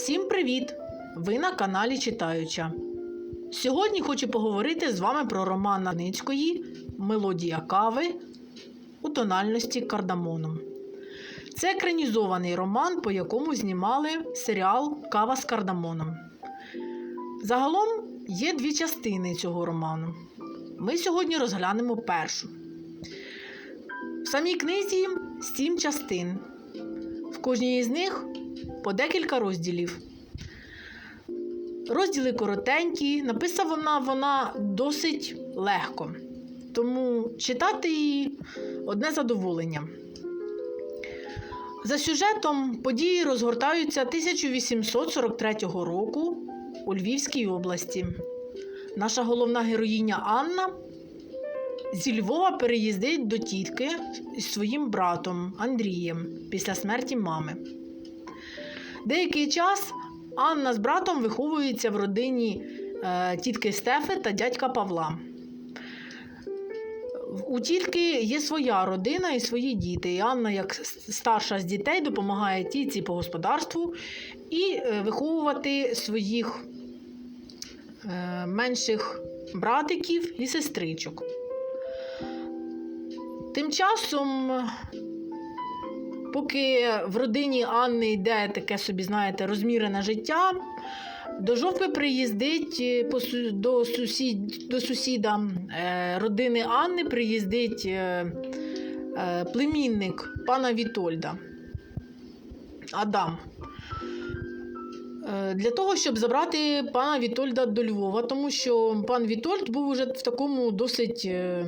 Всім привіт! Ви на каналі Читаюча. Сьогодні хочу поговорити з вами про роман Наницької Мелодія кави у тональності кардамоном. Це екранізований роман, по якому знімали серіал Кава з кардамоном. Загалом є дві частини цього роману. Ми сьогодні розглянемо першу. В самій книзі сім частин. В кожній з них по декілька розділів. Розділи коротенькі, написана вона досить легко, тому читати її одне задоволення. За сюжетом події розгортаються 1843 року у Львівській області. Наша головна героїня Анна зі Львова переїздить до тітки з своїм братом Андрієм після смерті мами. Деякий час Анна з братом виховується в родині е, тітки Стефи та дядька Павла. У тітки є своя родина і свої діти. І Анна, як старша з дітей, допомагає тітці по господарству і е, виховувати своїх е, менших братиків і сестричок. Тим часом Поки в родині Анни йде таке собі, знаєте, розмірене життя, до жовтви приїздить е, до, сусід, до сусіда е, родини Анни приїздить е, племінник пана Вітольда Адам. Для того, щоб забрати пана Вітольда до Львова, тому що пан Вітольд був уже в такому досить е,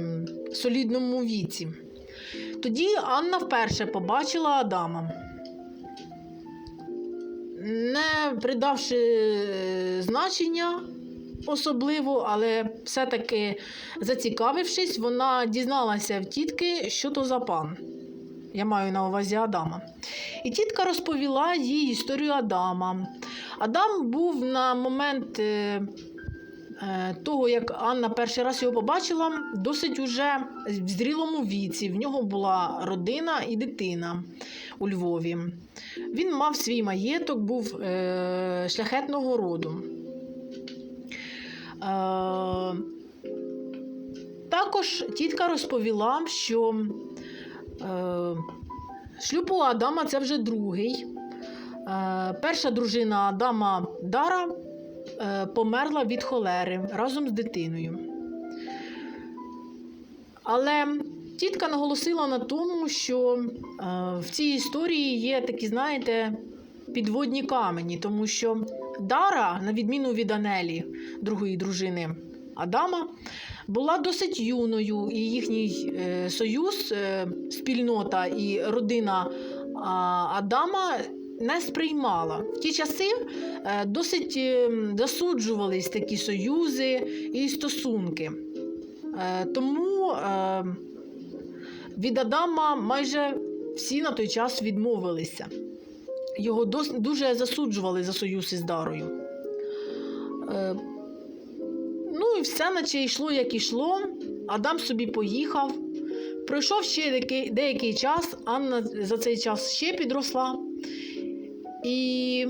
солідному віці. Тоді Анна вперше побачила Адама. Не придавши е, значення особливо, але все-таки зацікавившись, вона дізналася в тітки, що то за пан. Я маю на увазі Адама. І тітка розповіла їй історію Адама. Адам був на момент е, того, як Анна перший раз його побачила, досить уже в зрілому віці. В нього була родина і дитина у Львові. Він мав свій маєток, був е, шляхетного роду. Е, також тітка розповіла, що е, шлюб у Адама це вже другий. Е, перша дружина Адама Дара е, померла від холери разом з дитиною. Але тітка наголосила на тому, що е, в цій історії є такі, знаєте, підводні камені, тому що Дара, на відміну від Анелі, другої дружини Адама, була досить юною, і їхній е, союз, е, спільнота і родина Адама не сприймала. В ті часи е, досить е, засуджувались такі союзи і стосунки. Е, Тому е, від Адама майже всі на той час відмовилися. Його дуже засуджували за союз із Дарою. Е, Ну і все, наче йшло, як ішло. Адам собі поїхав. Пройшов ще деякий час, Анна за цей час ще підросла. І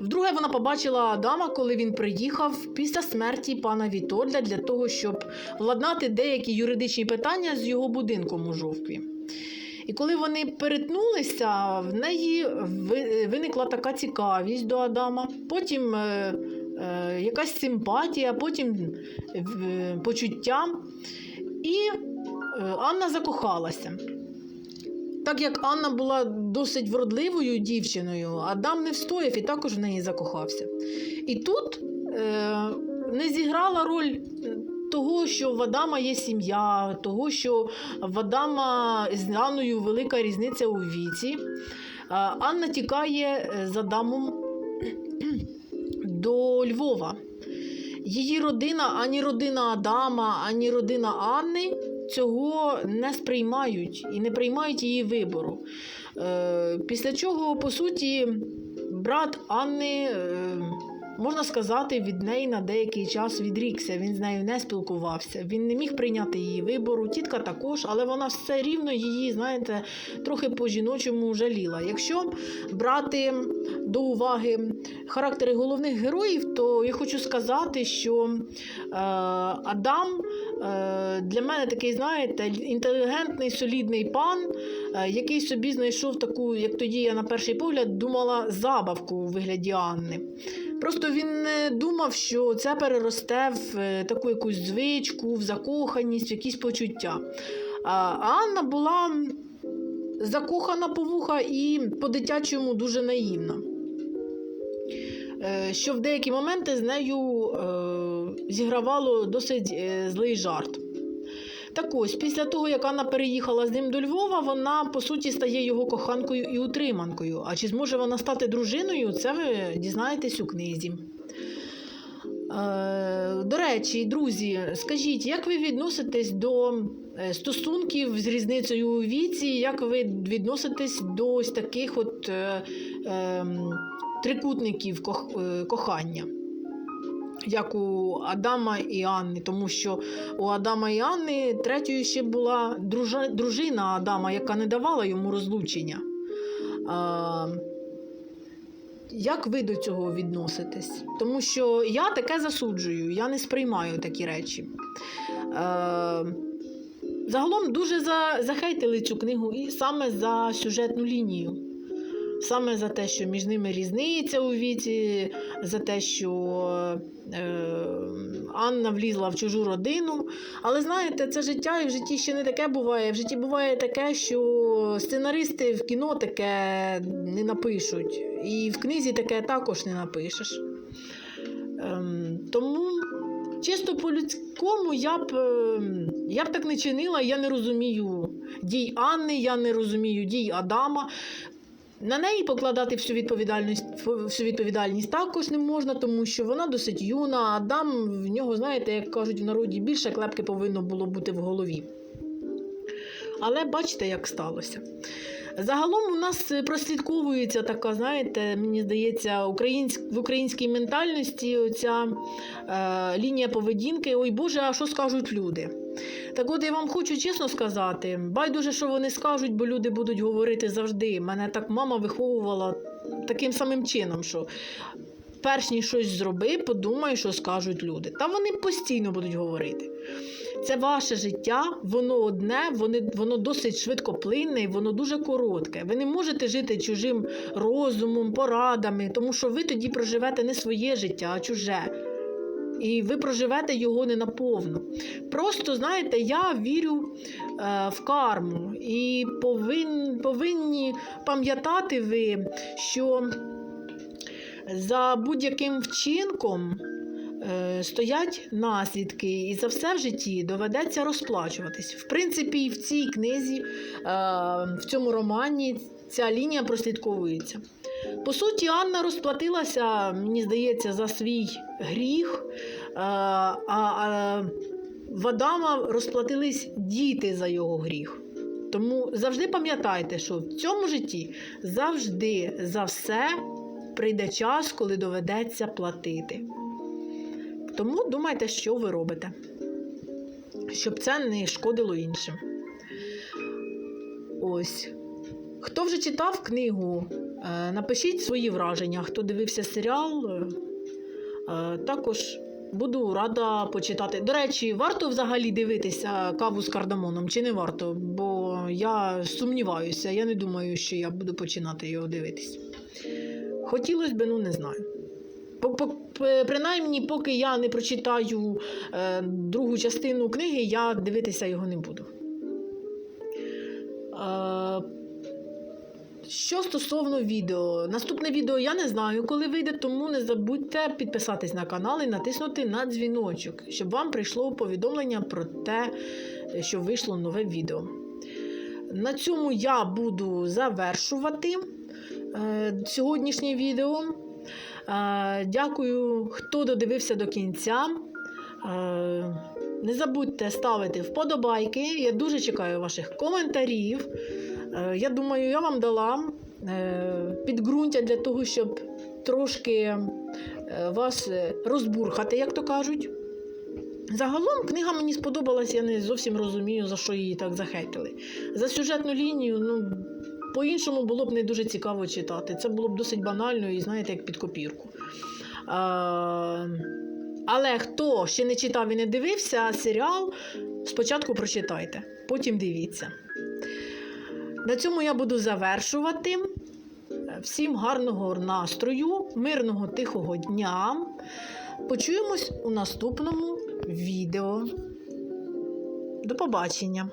вдруге вона побачила Адама, коли він приїхав після смерті пана Вітольда для того, щоб владнати деякі юридичні питання з його будинком у жовтві. І коли вони перетнулися, в неї виникла така цікавість до Адама, потім е, е, якась симпатія, потім е, почуття. І Анна закохалася. Так як Анна була досить вродливою дівчиною, Адам не встояв і також в неї закохався. І тут е, не зіграла роль того, що в Адама є сім'я, того, що в Адама з Анною велика різниця у віці. Е, Анна тікає е, з Адамом до Львова. Її родина, ані родина Адама, ані родина Анни цього не сприймають і не приймають її вибору. Е, після чого, по суті, брат Анни е, можна сказати, від неї на деякий час відрікся. Він з нею не спілкувався. Він не міг прийняти її вибору. Тітка також, але вона все рівно її, знаєте, трохи по-жіночому жаліла. Якщо брати до уваги характери головних героїв, то я хочу сказати, що е, Адам е, для мене такий, знаєте, інтелігентний, солідний пан, е, який собі знайшов таку, як тоді я на перший погляд думала, забавку у вигляді Анни. Просто він не думав, що це переросте в е, таку якусь звичку, в закоханість, в якісь почуття. А Анна була закохана по вуха і по-дитячому дуже наївна. Е, Що в деякі моменти з нею е, зігравало досить злий жарт. Так ось, після того, як Анна переїхала з ним до Львова, вона по суті стає його коханкою і утриманкою. А чи зможе вона стати дружиною, це ви дізнаєтесь у книзі. Е, До речі, друзі, скажіть, як ви відноситесь до е, стосунків з різницею у віці? Як ви відноситесь до ось таких от е, е, трикутників кох, кохання? Як у Адама і Анни, тому що у Адама і Анни третьою ще була дружина Адама, яка не давала йому розлучення. Як ви до цього відноситесь? Тому що я таке засуджую, я не сприймаю такі речі. Загалом дуже за, захейтили цю книгу і саме за сюжетну лінію. Саме за те, що між ними різниця у віці, за те, що е, Анна влізла в чужу родину. Але знаєте, це життя, і в житті ще не таке буває. В житті буває таке, що сценаристи в кіно таке не напишуть. І в книзі таке також не напишеш. Ем, тому чисто по-людському я б, ем, я б так не чинила, я не розумію дій Анни, я не розумію дій Адама. На неї покладати всю відповідальність, всю відповідальність також не можна, тому що вона досить юна, Адам в нього, знаєте, як кажуть в народі, більше клепки повинно було бути в голові. Але бачите, як сталося. Загалом у нас прослідковується така, знаєте, мені здається, українськ, в українській ментальності оця е, лінія поведінки. Ой Боже, а що скажуть люди? Так от я вам хочу чесно сказати, байдуже, що вони скажуть, бо люди будуть говорити завжди. Мене так мама виховувала таким самим чином, що перш ніж щось зроби, подумай, що скажуть люди. Та вони постійно будуть говорити. Це ваше життя, воно одне, воно, воно досить швидкоплинне і воно дуже коротке. Ви не можете жити чужим розумом, порадами, тому що ви тоді проживете не своє життя, а чуже. І ви проживете його не наповну. Просто, знаєте, я вірю е, в карму і повин, повинні пам'ятати ви, що за будь-яким вчинком е, стоять наслідки, і за все в житті доведеться розплачуватись. В принципі, і в цій книзі, е, в цьому романі ця лінія прослідковується. По суті, Анна розплатилася, мені здається, за свій гріх, е, а, в Адама розплатились діти за його гріх. Тому завжди пам'ятайте, що в цьому житті завжди за все прийде час, коли доведеться платити. Тому думайте, що ви робите, щоб це не шкодило іншим. Ось. Хто вже читав книгу, напишіть свої враження. Хто дивився серіал, е, е, також буду рада почитати. До речі, варто взагалі дивитися каву з кардамоном чи не варто? Бо я сумніваюся, я не думаю, що я буду починати його дивитись. Хотілося б, ну не знаю. Принаймні, поки я не прочитаю е, другу частину книги, я дивитися його не буду. Що стосовно відео, наступне відео я не знаю, коли вийде, тому не забудьте підписатись на канал і натиснути на дзвіночок, щоб вам прийшло повідомлення про те, що вийшло нове відео. На цьому я буду завершувати е, сьогоднішнє відео. Е, дякую, хто додивився до кінця. Е, не забудьте ставити вподобайки. Я дуже чекаю ваших коментарів. Е, Я думаю, я вам дала е, підґрунтя для того, щоб трошки е, вас розбурхати, як то кажуть. Загалом книга мені сподобалась, я не зовсім розумію, за що її так захейтили. За сюжетну лінію, ну, по-іншому було б не дуже цікаво читати. Це було б досить банально і, знаєте, як під копірку. А, але хто ще не читав і не дивився серіал, спочатку прочитайте, потім дивіться. На цьому я буду завершувати. Всім гарного настрою, мирного тихого дня. Почуємось у наступному відео. До побачення!